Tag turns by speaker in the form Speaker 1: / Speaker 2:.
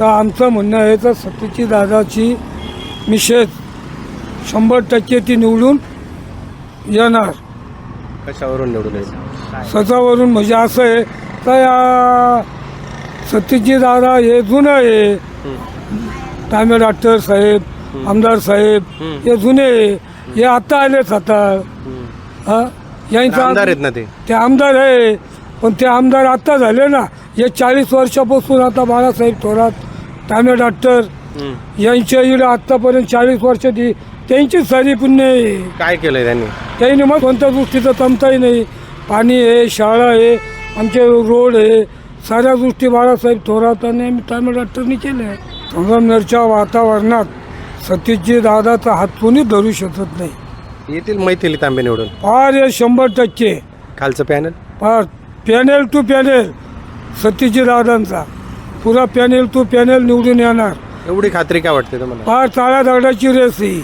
Speaker 1: तर आमचं म्हणणं आहे तर सतीची दादाची निषेध शंभर टक्के ती निवडून येणार.
Speaker 2: कशावरून निवडून येईल?
Speaker 1: स्वतःवरून म्हणजे असं आहे तर या सतीजी दादा हे जुनं आहे. तांबे डॉक्टर साहेब आमदार साहेब हे जुने आहे. हे आता आलेच आता. हा? यांचा
Speaker 2: आमदार आहेत ना ते.
Speaker 1: ते आमदार आहे पण ते आमदार आता झाले ना. हे चाळीस वर्षापासून आता बाळासाहेब थोरात तांबे डॉक्टर यांच्या इकडे आत्तापर्यंत चाळीस वर्ष ती त्यांची सारी पुण्य आहे
Speaker 2: काय केलंय त्यांनी?
Speaker 1: काही मग कोणत्या गोष्टीचं तमताही नाही. पाणी आहे शाळा आहे आमचे रोड आहे. साऱ्या गोष्टी बाळासाहेब थोरात आणि आम्ही तामिळ डॉक्टरनी केल्या. संगमनेरच्या वातावरणात सतीशजी दादाचा हात कोणी धरू शकत नाही.
Speaker 2: येतील मैथिली तांबे निवडून.
Speaker 1: फार हे शंभर टक्के.
Speaker 2: खालचं पॅनल?
Speaker 1: फार पॅनेल टू पॅनेल. सतीशजी दादांचा. पुरा पॅनेल टू पॅनेल निवडून येणार.
Speaker 2: एवढी खात्री काय वाटते तुम्हाला?
Speaker 1: फार चाळ्या दगडाची रेस ही.